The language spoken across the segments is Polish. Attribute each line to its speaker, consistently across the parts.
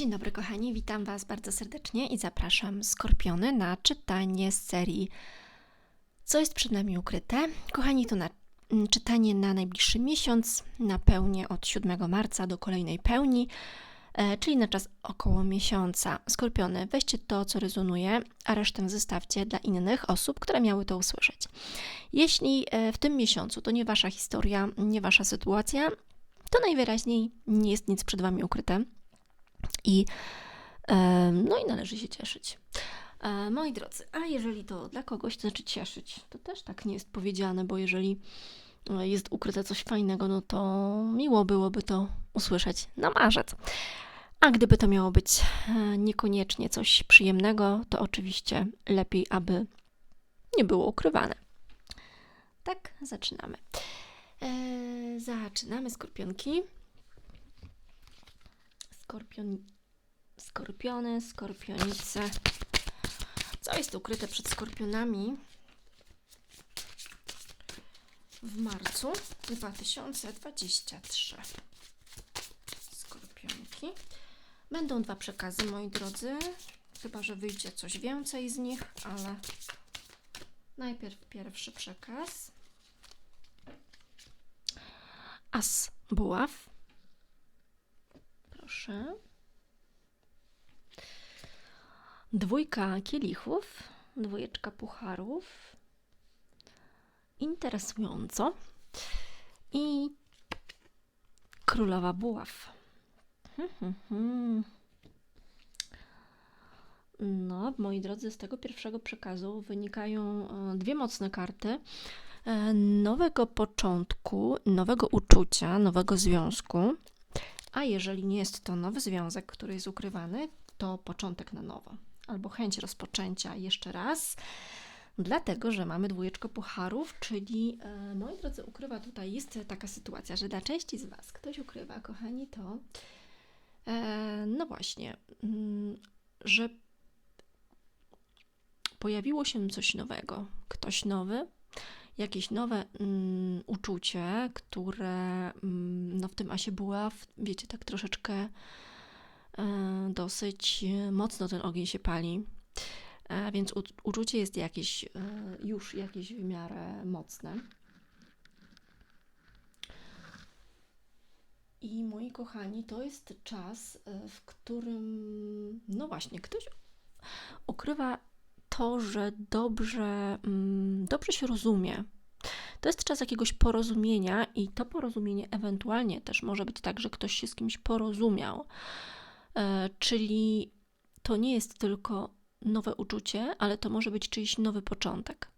Speaker 1: Dzień dobry, kochani, witam Was bardzo serdecznie i zapraszam Skorpiony na czytanie z serii Co jest przed nami ukryte. Kochani, to na, mm, czytanie na najbliższy miesiąc, na pełnię od 7 marca do kolejnej pełni, e, czyli na czas około miesiąca. Skorpiony, weźcie to, co rezonuje, a resztę zostawcie dla innych osób, które miały to usłyszeć. Jeśli e, w tym miesiącu to nie Wasza historia, nie Wasza sytuacja, to najwyraźniej nie jest nic przed Wami ukryte i, no i należy się cieszyć. E, moi drodzy, a jeżeli to dla kogoś, to znaczy cieszyć, to też tak nie jest powiedziane, bo jeżeli e, jest ukryte coś fajnego, no to miło byłoby to usłyszeć na marzec. A gdyby to miało być e, niekoniecznie coś przyjemnego, to oczywiście lepiej, aby nie było ukrywane. Tak, zaczynamy. Eee, zaczynamy skorpionki. Skorpion, skorpiony, skorpionice. Co jest ukryte przed skorpionami w marcu 2023? Skorpionki. Będą dwa przekazy, moi drodzy. Chyba, że wyjdzie coś więcej z nich, ale najpierw pierwszy przekaz. As buław proszę. Dwójka kielichów, dwójeczka pucharów. Interesująco. I królowa buław. No, moi drodzy, z tego pierwszego przekazu wynikają e, dwie mocne karty e, nowego początku, nowego uczucia, nowego związku. A jeżeli nie jest to nowy związek, który jest ukrywany, to początek na nowo albo chęć rozpoczęcia jeszcze raz. Dlatego, że mamy dwójeczkę pucharów, czyli e, moi drodzy, ukrywa tutaj jest taka sytuacja, że dla części z Was ktoś ukrywa, kochani, to e, no właśnie, mm, że pojawiło się coś nowego, ktoś nowy, jakieś nowe mm, uczucie, które mm, no, w tym Asie była, wiecie, tak troszeczkę e, dosyć mocno ten ogień się pali. E, więc u, uczucie jest jakieś, e, już jakieś w miarę mocne. I moi kochani, to jest czas, e, w którym, no właśnie, ktoś ukrywa to, że dobrze, mm, dobrze się rozumie. To jest czas jakiegoś porozumienia, i to porozumienie ewentualnie też może być tak, że ktoś się z kimś porozumiał. E, czyli to nie jest tylko nowe uczucie, ale to może być czyjś nowy początek.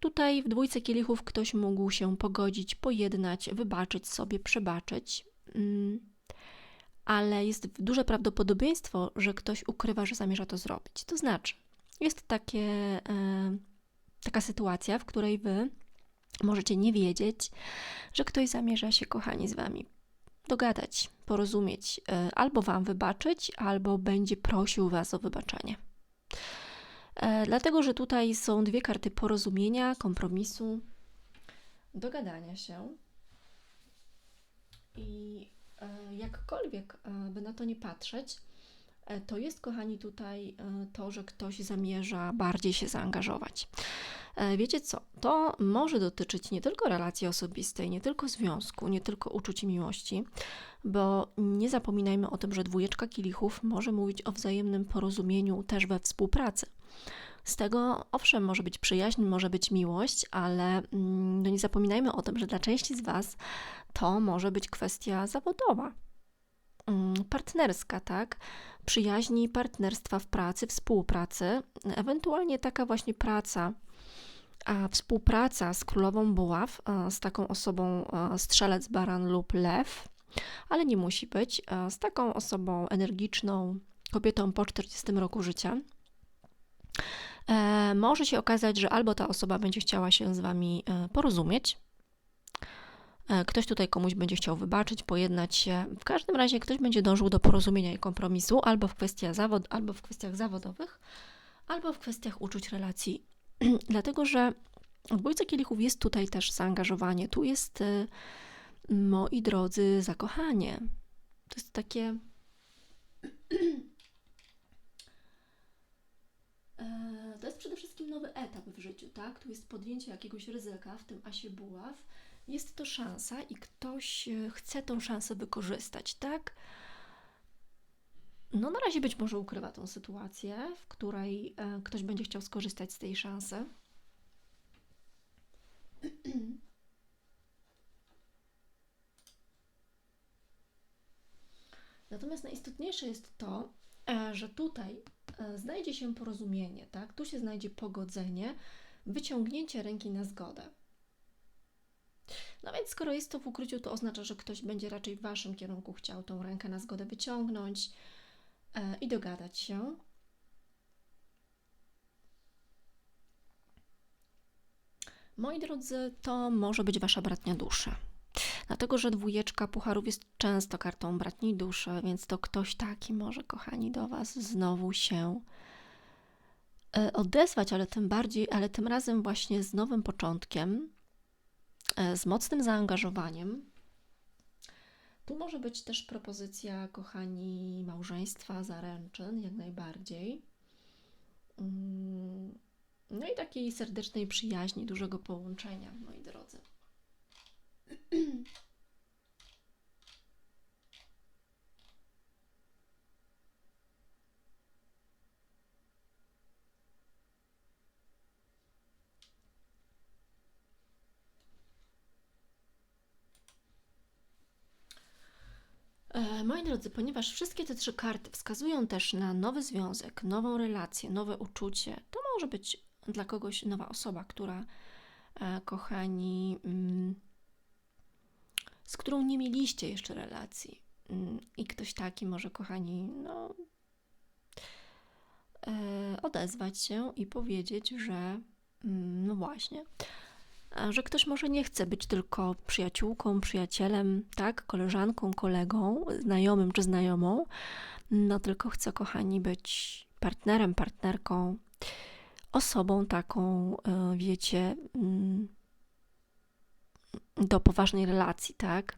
Speaker 1: Tutaj w dwójce kielichów ktoś mógł się pogodzić, pojednać, wybaczyć sobie, przebaczyć. Ale jest duże prawdopodobieństwo, że ktoś ukrywa, że zamierza to zrobić. To znaczy, jest takie, e, taka sytuacja, w której wy możecie nie wiedzieć, że ktoś zamierza się, kochani, z wami dogadać, porozumieć, e, albo wam wybaczyć, albo będzie prosił was o wybaczenie. E, dlatego, że tutaj są dwie karty porozumienia, kompromisu, dogadania się. I jakkolwiek e, by na to nie patrzeć, e, to jest, kochani, tutaj to, że ktoś zamierza bardziej się zaangażować. Wiecie co? To może dotyczyć nie tylko relacji osobistej, nie tylko związku, nie tylko uczuć miłości, bo nie zapominajmy o tym, że dwójeczka kielichów może mówić o wzajemnym porozumieniu też we współpracy. Z tego, owszem, może być przyjaźń, może być miłość, ale mm, no nie zapominajmy o tym, że dla części z Was to może być kwestia zawodowa, mm, partnerska, tak? Przyjaźni, partnerstwa w pracy, współpracy, ewentualnie taka właśnie praca, a współpraca z królową buław, z taką osobą strzelec, baran lub lew, ale nie musi być, z taką osobą energiczną, kobietą po 40 roku życia. E, może się okazać, że albo ta osoba będzie chciała się z Wami e, porozumieć, e, ktoś tutaj komuś będzie chciał wybaczyć, pojednać się. W każdym razie ktoś będzie dążył do porozumienia i kompromisu albo w kwestiach, zawod, albo w kwestiach zawodowych, albo w kwestiach uczuć relacji. Dlatego, że w dwójce kielichów jest tutaj też zaangażowanie, tu jest, moi drodzy, zakochanie. To jest takie. E, To jest przede wszystkim nowy etap w życiu, tak? Tu jest podjęcie jakiegoś ryzyka, w tym asie buław. Jest to szansa i ktoś e, chce tą szansę wykorzystać, tak? No, na razie być może ukrywa tą sytuację, w której e, ktoś będzie chciał skorzystać z tej szansy. Natomiast najistotniejsze jest to, że tutaj e, znajdzie się porozumienie, tak? Tu się znajdzie pogodzenie, wyciągnięcie ręki na zgodę. No więc skoro jest to w ukryciu, to oznacza, że ktoś będzie raczej w waszym kierunku chciał tą rękę na zgodę wyciągnąć e, i dogadać się. Moi drodzy, to może być wasza bratnia dusza. Dlatego, że dwójeczka pucharów jest często kartą bratniej duszy, więc to ktoś taki może, kochani, do was znowu się e, odezwać, ale tym bardziej, ale tym razem właśnie z nowym początkiem, e, z mocnym zaangażowaniem. Tu może być też propozycja, kochani, małżeństwa, zaręczyn, jak najbardziej. Mm, No i takiej serdecznej przyjaźni, dużego połączenia, moi drodzy. E, Moi drodzy, ponieważ wszystkie te trzy karty wskazują też na nowy związek, nową relację, nowe uczucie, to może być dla kogoś nowa osoba, która, e, kochani, mm, z którą nie mieliście jeszcze relacji. Mm, I ktoś taki może, kochani, no, e, odezwać się i powiedzieć, że mm, no właśnie, że ktoś może nie chce być tylko przyjaciółką, przyjacielem, tak, koleżanką, kolegą, znajomym czy znajomą, no tylko chce, kochani, być partnerem, partnerką, osobą taką, e, wiecie, mm, do poważnej relacji, tak?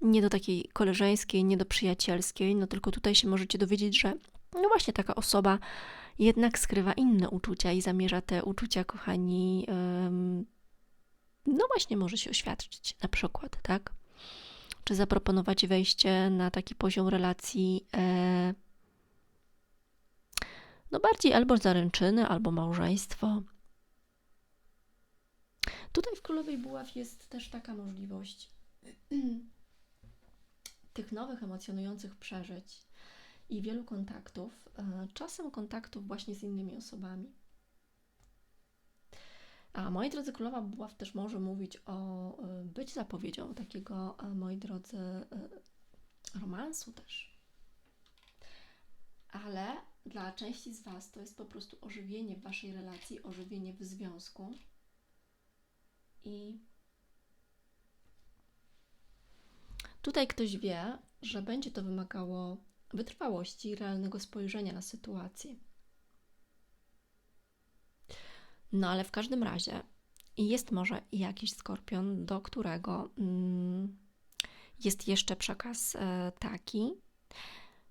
Speaker 1: Nie do takiej koleżeńskiej, nie do przyjacielskiej, no tylko tutaj się możecie dowiedzieć, że no właśnie taka osoba jednak skrywa inne uczucia i zamierza te uczucia, kochani, no właśnie może się oświadczyć na przykład, tak? Czy zaproponować wejście na taki poziom relacji, e, no bardziej albo zaręczyny, albo małżeństwo. Tutaj w Królowej Buław jest też taka możliwość tych nowych, emocjonujących przeżyć i wielu kontaktów, e, czasem kontaktów właśnie z innymi osobami. A moi drodzy, Królowa Buław też może mówić o y, być zapowiedzią takiego, y, moi drodzy, romansu też. Ale dla części z Was to jest po prostu ożywienie w Waszej relacji, ożywienie w związku. I tutaj ktoś wie, że będzie to wymagało wytrwałości i realnego spojrzenia na sytuację. No ale w każdym razie jest może jakiś skorpion, do którego mm, jest jeszcze przekaz e, taki,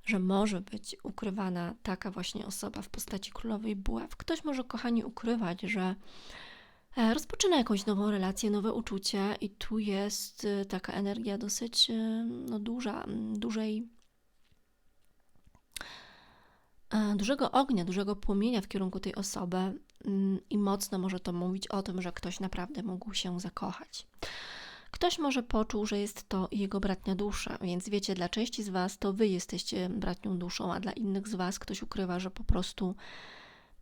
Speaker 1: że może być ukrywana taka właśnie osoba w postaci królowej buław. Ktoś może, kochani, ukrywać, że rozpoczyna jakąś nową relację, nowe uczucie i tu jest e, taka energia dosyć e, no, duża, dużej e, dużego ognia, dużego płomienia w kierunku tej osoby mm, i mocno może to mówić o tym, że ktoś naprawdę mógł się zakochać. Ktoś może poczuł, że jest to jego bratnia dusza, więc wiecie, dla części z Was to Wy jesteście bratnią duszą, a dla innych z Was ktoś ukrywa, że po prostu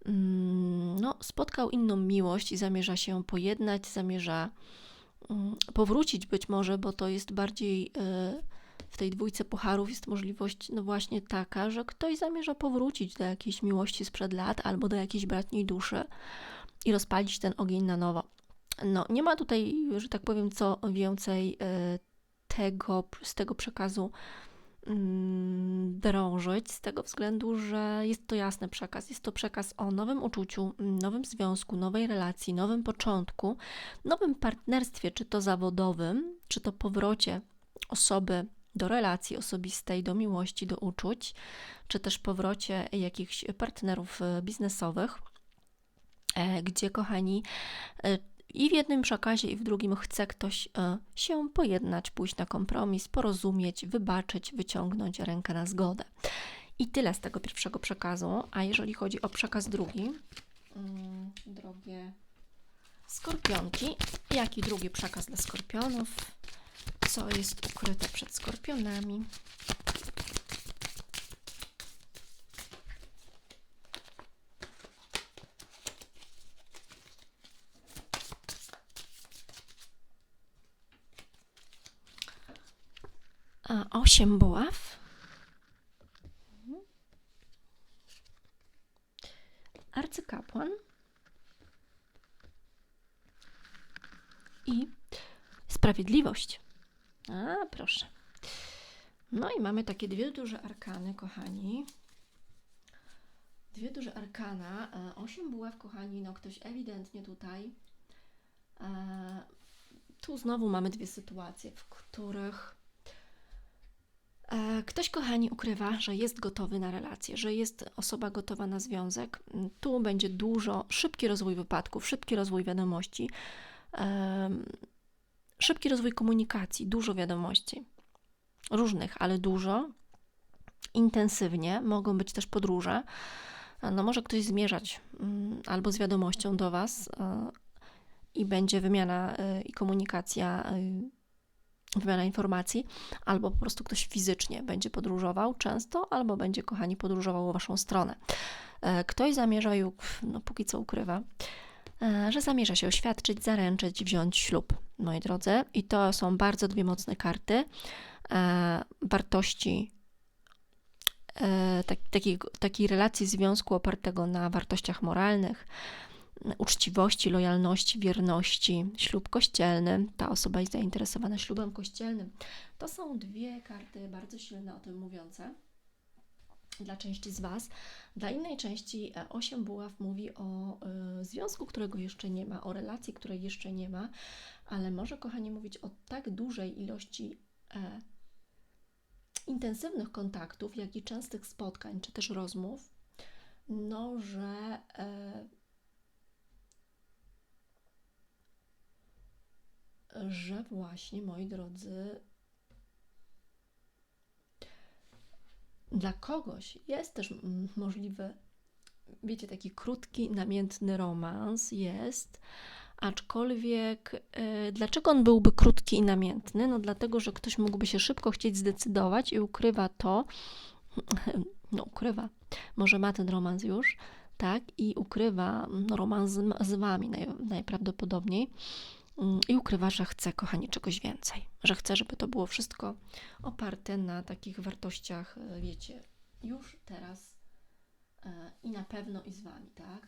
Speaker 1: no, spotkał inną miłość i zamierza się pojednać, zamierza mm, powrócić być może, bo to jest bardziej y, w tej dwójce pucharów jest możliwość no właśnie taka, że ktoś zamierza powrócić do jakiejś miłości sprzed lat albo do jakiejś bratniej duszy i rozpalić ten ogień na nowo. No, nie ma tutaj, że tak powiem, co więcej y, tego, z tego przekazu mm, drążyć, z tego względu, że jest to jasny przekaz. Jest to przekaz o nowym uczuciu, nowym związku, nowej relacji, nowym początku, nowym partnerstwie, czy to zawodowym, czy to powrocie osoby do relacji osobistej, do miłości, do uczuć, czy też powrocie jakichś partnerów e, biznesowych, e, gdzie, kochani, e, i w jednym przekazie, i w drugim chce ktoś się pojednać, pójść na kompromis, porozumieć, wybaczyć, wyciągnąć rękę na zgodę. I tyle z tego pierwszego przekazu. A jeżeli chodzi o przekaz drugi, mm, drogie skorpionki, jaki drugi przekaz dla skorpionów? Co jest ukryte przed skorpionami? Osiem buław. Arcykapłan. I sprawiedliwość. A, proszę. No i mamy takie dwie duże arkany, kochani. Dwie duże arkana. E, osiem buław, kochani. No ktoś ewidentnie tutaj. E, tu znowu mamy dwie sytuacje, w których Ktoś, kochani, ukrywa, że jest gotowy na relację, że jest osoba gotowa na związek. Tu będzie dużo, szybki rozwój wypadków, szybki rozwój wiadomości, szybki rozwój komunikacji, dużo wiadomości. Różnych, ale dużo. Intensywnie. Mogą być też podróże. No może ktoś zmierzać mm, albo z wiadomością do Was e, i będzie wymiana e, i komunikacja, e, wymiana informacji, albo po prostu ktoś fizycznie będzie podróżował często, albo będzie, kochani, podróżował w Waszą stronę. Ktoś zamierza i no, póki co ukrywa, E, że zamierza się oświadczyć, zaręczyć, wziąć ślub, moi drodzy. I to są bardzo dwie mocne karty e, wartości e, tak, takiej, takiej relacji związku opartego na wartościach moralnych, uczciwości, lojalności, wierności, ślub kościelny. Ta osoba jest zainteresowana ślubem kościelnym. To są dwie karty bardzo silne o tym mówiące dla części z Was. Dla innej części e, osiem buław mówi o y, związku, którego jeszcze nie ma, o relacji, której jeszcze nie ma, ale może, kochani, mówić o tak dużej ilości e, intensywnych kontaktów, jak i częstych spotkań, czy też rozmów, no, że e, że właśnie, moi drodzy, Dla kogoś jest też mm, możliwy, wiecie, taki krótki, namiętny romans, jest, aczkolwiek yy, dlaczego on byłby krótki i namiętny? No dlatego, że ktoś mógłby się szybko chcieć zdecydować i ukrywa to, no ukrywa, może ma ten romans już, tak, i ukrywa no, romans z, wami naj, najprawdopodobniej, Mm, i ukrywa, że chce, kochani, czegoś więcej, że chce, żeby to było wszystko oparte na takich wartościach, e, wiecie, już teraz e, i na pewno i z Wami, tak?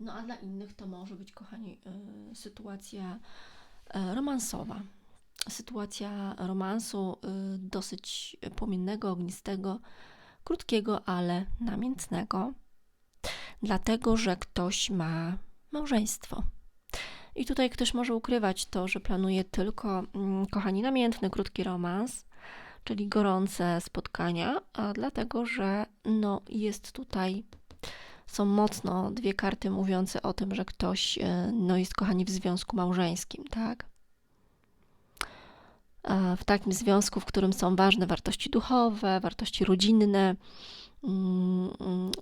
Speaker 1: No a dla innych to może być, kochani, e, sytuacja romansowa. Sytuacja romansu dosyć płomiennego, ognistego, krótkiego, ale namiętnego, dlatego że ktoś ma małżeństwo i tutaj ktoś może ukrywać to, że planuje tylko, mm, kochani, namiętny, krótki romans, czyli gorące spotkania, dlatego, że no, jest tutaj, są mocno dwie karty mówiące o tym, że ktoś e, no, jest, kochani, w związku małżeńskim, tak? W takim związku, w którym są ważne wartości duchowe, wartości rodzinne,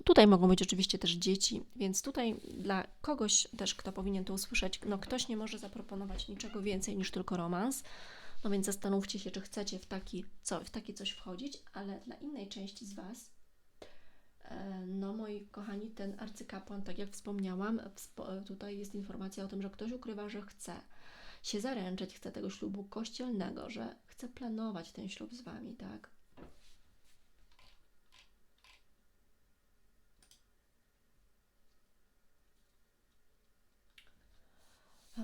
Speaker 1: tutaj mogą być oczywiście też dzieci, więc tutaj dla kogoś też, kto powinien to usłyszeć, no ktoś nie może zaproponować niczego więcej niż tylko romans. No więc zastanówcie się, czy chcecie w taki, co, w takie coś wchodzić, ale dla innej części z Was, e, no moi kochani, ten arcykapłan, tak jak wspomniałam, tutaj jest informacja o tym, że ktoś ukrywa, że chce się zaręczyć, chce tego ślubu kościelnego, że chce planować ten ślub z Wami, tak?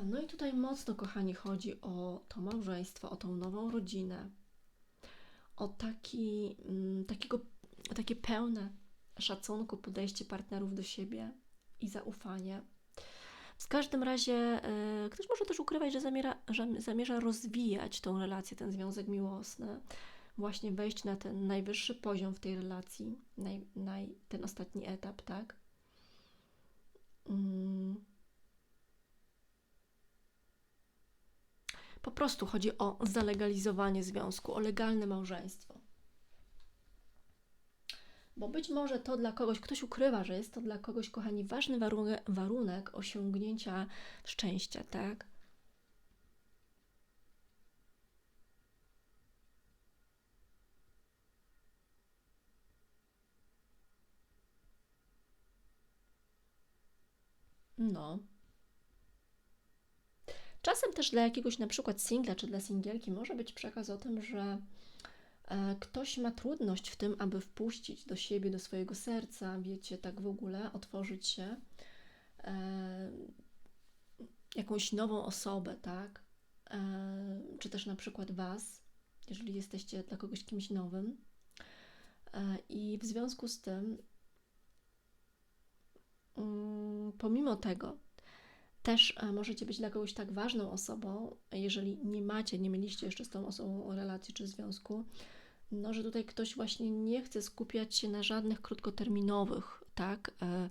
Speaker 1: No i tutaj mocno, kochani, chodzi o to małżeństwo, o tą nową rodzinę, o taki, mm, takiego, takie pełne szacunku podejście partnerów do siebie i zaufanie. W każdym razie e, ktoś może też ukrywać, że zamierza, że zamierza rozwijać tą relację, ten związek miłosny, właśnie wejść na ten najwyższy poziom w tej relacji, naj, naj, ten ostatni etap, tak? Mm. Po prostu chodzi o zalegalizowanie związku, o legalne małżeństwo. Bo być może to dla kogoś, ktoś ukrywa, że jest to dla kogoś, kochani, ważny warunek, warunek osiągnięcia szczęścia, tak? No. Czasem też dla jakiegoś na przykład singla czy dla singielki może być przekaz o tym, że e, ktoś ma trudność w tym, aby wpuścić do siebie, do swojego serca, wiecie, tak w ogóle, otworzyć się e, jakąś nową osobę, tak? E, czy też na przykład Was, jeżeli jesteście dla kogoś kimś nowym. I w związku z tym, mm, pomimo tego, też e, możecie być dla kogoś tak ważną osobą, jeżeli nie macie, nie mieliście jeszcze z tą osobą relacji czy związku, no, że tutaj ktoś właśnie nie chce skupiać się na żadnych krótkoterminowych, tak, e,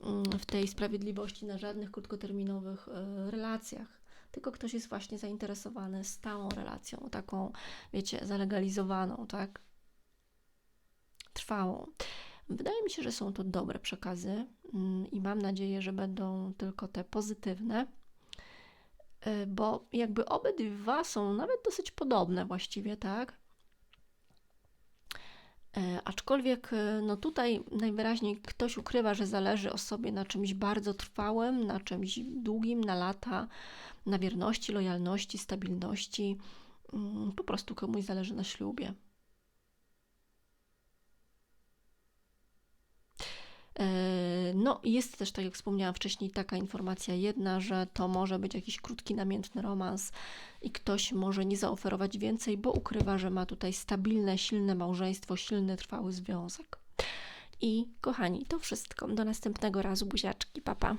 Speaker 1: mm, w tej sprawiedliwości, na żadnych krótkoterminowych e, relacjach, tylko ktoś jest właśnie zainteresowany stałą relacją, taką, wiecie, zalegalizowaną, tak, trwałą. Wydaje mi się, że są to dobre przekazy i mam nadzieję, że będą tylko te pozytywne, y, bo jakby obydwa są nawet dosyć podobne właściwie, tak? E, aczkolwiek y, no tutaj najwyraźniej ktoś ukrywa, że zależy osobie na czymś bardzo trwałym, na czymś długim, na lata, na wierności, lojalności, stabilności. Mm, po prostu komuś zależy na ślubie. E, no, jest też, tak jak wspomniałam wcześniej, taka informacja jedna, że to może być jakiś krótki, namiętny romans i ktoś może nie zaoferować więcej, bo ukrywa, że ma tutaj stabilne, silne małżeństwo, silny, trwały związek. I kochani, to wszystko. Do następnego razu, buziaczki, papa.